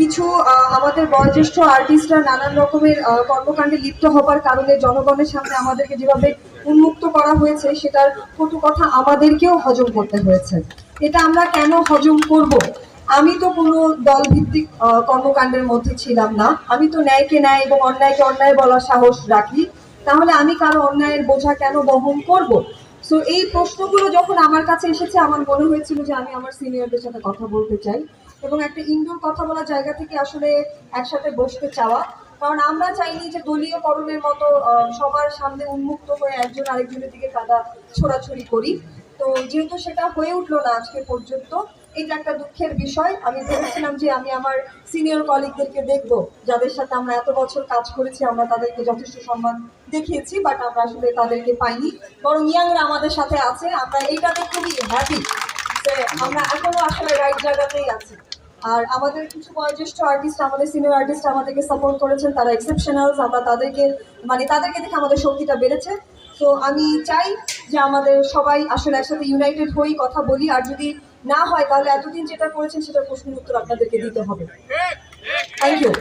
কিছু আমাদের বয়োজ্যেষ্ঠ আর্টিস্টরা নানান রকমের কর্মকাণ্ডে লিপ্ত হবার কারণে জনগণের সামনে আমাদেরকে যেভাবে উন্মুক্ত করা হয়েছে, সেটার কটু কথা আমাদেরকেও হজম করতে হয়েছে। এটা আমরা কেন হজম করব? আমি তো কোনো দলভিত্তিক কর্মকাণ্ডের মধ্যে ছিলাম না। আমি তো ন্যায়কে ন্যায় এবং অন্যায়কে অন্যায় বলার সাহস রাখি। তাহলে আমি কারও অন্যায়ের বোঝা কেন বহন করব? সো এই প্রশ্নগুলো যখন আমার কাছে এসেছে, আমার মনে হয়েছিল যে আমি আমার সিনিয়রদের সাথে কথা বলতে চাই। এবং একটা ইনডোর কথা বলার জায়গা থেকে আসলে একসাথে বসতে চাওয়া। কারণ আমরা চাইনি যে দলীয় করণের মতো সবার সামনে উন্মুক্ত হয়ে একজন আরেকজনের দিকে কাদা ছোড়াছড়ি করি। তো যেহেতু সেটা হয়ে উঠল না আজকে পর্যন্ত, এটা একটা দুঃখের বিষয়। আমি ভেবেছিলাম যে আমি আমার সিনিয়র কলিগদেরকে দেখব, যাদের সাথে আমরা এত বছর কাজ করেছি, আমরা তাদেরকে যথেষ্ট সম্মান দেখিয়েছি বাট আমরা আসলে তাদেরকে পাইনি। বরং ইয়াংরা আমাদের সাথে আছে, আমরা এইটাতে খুবই হ্যাপি যে আমরা এখনও আসলে রাইট জায়গাতেই আছি। আর আমাদের কিছু বয়োজ্যেষ্ঠ আর্টিস্ট আমাদের সিনিয়র আর্টিস্ট আমাদেরকে সাপোর্ট করেছেন তারা এক্সেপশনালস আমরা তাদেরকে মানে তাদেরকে দেখে আমাদের শক্তিটা বেড়েছে। তো আমি চাই যে আমাদের সবাই আসলে একসাথে ইউনাইটেড হয়েই কথা বলি আর যদি না হয় তাহলে এতদিন যেটা করেছেন সেটা প্রশ্নের উত্তর আপনাদেরকে দিতে হবে। থ্যাংক ইউ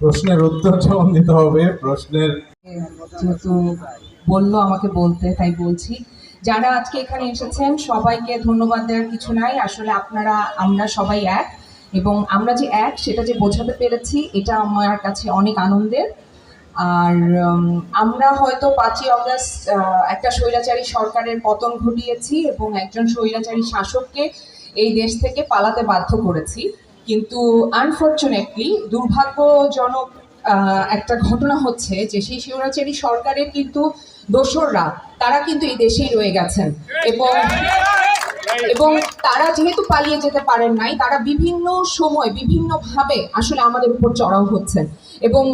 প্রশ্নের উত্তর যেমন দিতে হবে প্রশ্নের যেহেতু বলল আমাকে বলতে তাই বলছি। যারা আজকে এখানে এসেছেন, সবাইকে ধন্যবাদ দেওয়ার কিছু নাই। আসলে আপনারা, আমরা সবাই এক। এবং আমরা যে এক, সেটা যে বোঝাতে পেরেছি, এটা আমার কাছে অনেক আনন্দের। আর আমরা হয়তো পাঁচই অগস্ট একটা স্বৈরাচারী সরকারের পতন ঘটিয়েছি এবং একজন স্বৈরাচারী শাসককে এই দেশ থেকে পালাতে বাধ্য করেছি। কিন্তু আনফর্চুনেটলি দুর্ভাগ্যজনক একটা ঘটনা হচ্ছে যে সেই স্বৈরাচারী সরকারের কিন্তু দোসররা, তারা কিন্তু এই দেশেই রয়ে গেছেন। এবং এবং তারা যেহেতু পালিয়ে যেতে পারেন নাই, তারা বিভিন্ন সময় বিভিন্নভাবে আসলে আমাদের উপর চড়াও হচ্ছেন। এবং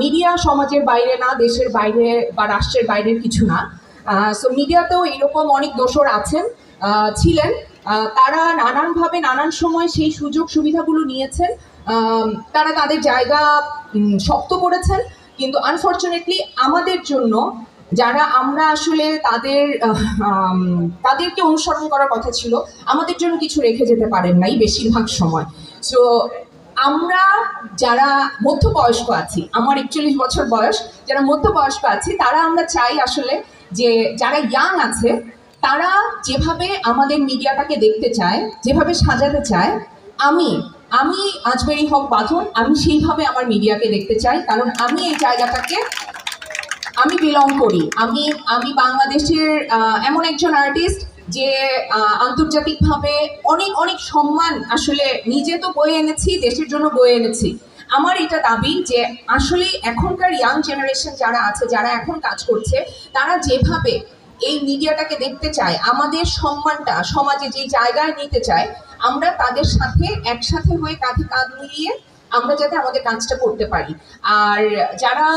মিডিয়া সমাজের বাইরে না, দেশের বাইরে বা রাষ্ট্রের বাইরের কিছু না। সো মিডিয়াতেও এরকম অনেক দোসর আছেন ছিলেন। তারা নানানভাবে, নানান সময় সেই সুযোগ সুবিধাগুলো নিয়েছেন। তারা তাদের জায়গা শক্ত করেছেন। কিন্তু আনফর্চুনেটলি আমাদের জন্য যারা আমরা আসলে তাদের তাদেরকে অনুসরণ করার কথা ছিল, আমাদের জন্য কিছু রেখে যেতে পারেন নাই বেশিরভাগ সময়। সো আমরা যারা মধ্যবয়স্ক আছি, আমার একচল্লিশ বছর বয়স, যারা মধ্যবয়স্ক আছি, তারা আমরা চাই আসলে যে যারা ইয়াং আছে, তারা যেভাবে আমাদের মিডিয়াটাকে দেখতে চায়, যেভাবে সাজাতে চায়, আমি আমি আজমেরি হক বাঁধন, আমি সেইভাবে আমার মিডিয়াকে দেখতে চাই, কারণ আমি এই জায়গাটাকে আমি বিলং করি। আমি আমি বাংলাদেশের এমন একজন আর্টিস্ট যে আন্তর্জাতিকভাবে অনেক অনেক সম্মান আসলে নিজে তো বয়ে এনেছি, দেশের জন্য বয়ে এনেছি। আমার এটা দাবি যে, আসলে এখনকার ইয়াং জেনারেশন যারা আছে, যারা এখন কাজ করছে, তারা যেভাবে এই মিডিয়াটাকে দেখতে চায়, আমাদের সম্মানটা সমাজে যে জায়গায় নিতে চায়, আমরা তাদের সাথে একসাথে হয়ে কাঁধে কাঁধ মিলিয়ে আমরা যাতে আমাদের কাজটা করতে পারি। আর যারা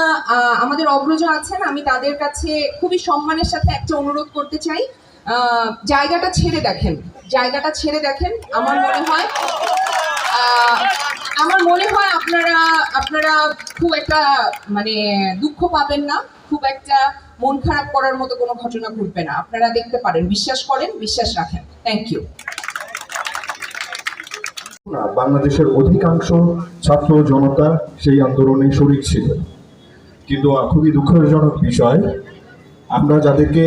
আমাদের অগ্রজ আছেন, আমি তাদের কাছে খুবই সম্মানের সাথে একটা অনুরোধ করতে চাই। জায়গাটা ছেড়ে দেখেন। জায়গাটা ছেড়ে দেখেন। আমার মনে হয় আমার মনে হয় আপনারা আপনারা খুব একটা মানে দুঃখ পাবেন না। খুব একটা মন খারাপ করার মতো কোনো ঘটনা ঘটবে না। আপনারা দেখতে পারেন। বিশ্বাস করেন, বিশ্বাস রাখেন। থ্যাংক ইউ বাংলাদেশের অধিকাংশ ছাত্র জনতা সেই আন্দোলনে শরিক ছিল। কিন্তু খুবই দুঃখজনক বিষয়, আমরা যাদেরকে,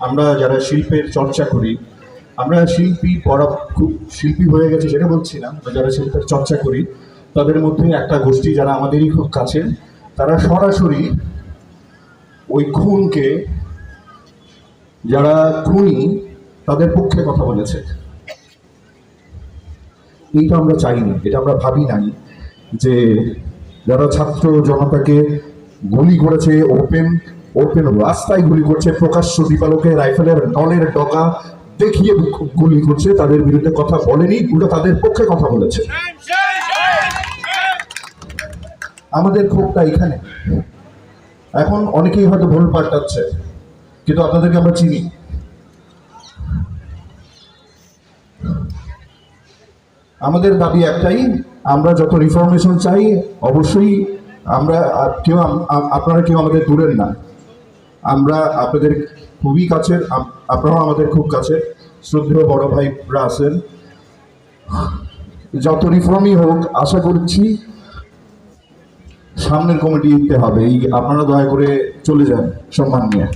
আমরা যারা শিল্পের চর্চা করি, আমরা শিল্পী পড়া খুব, শিল্পী হয়ে গেছে সেটা বলছি না, আমরা যারা শিল্পের চর্চা করি, তাদের মধ্যে একটা গোষ্ঠী যারা আমাদেরই খুব কাছের তারা সরাসরি ওই খুনকে, যারা খুনি, তাদের পক্ষে কথা বলেছে। এইটা আমরা চাইনি, এটা আমরা ভাবি নাই যে যারা ছাত্র জনতাকে গুলি করেছে ওপেন ওপেন রাস্তায় গুলি করছে, প্রকাশ্য দীপালোকে রাইফেলের নলের ডকা দেখিয়ে গুলি করছে, তাদের বিরুদ্ধে কথা বলেনি, উল্টো তাদের পক্ষে কথা বলেছে। আমাদের ক্ষোভটা এখানে। এখন অনেকেই হয়তো ভুল পাল্টাচ্ছে, কিন্তু আপনাদেরকে আমরা চিনি। আমাদের দাবি একটাই, আমরা যত রিফরমেশন চাই, অবশ্যই আমরা কেউ আপনারা কেউ আমাদের দূরের না। আমরা আপনাদের খুবই কাছের আপনারাও আমাদের খুব কাছে শ্রদ্ধেয় বড় ভাইরা আছেন। যত রিফর্মই হোক, আশা করছি সামনের কমিটি দিতে হবে। এই আপনারা দয়া করে চলে যান সম্মান নিয়ে।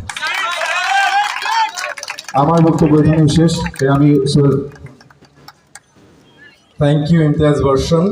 আমার বক্তব্য এখানেই শেষ। আমি থ্যাংক ইউ ইমতিয়াজ বর্ষণ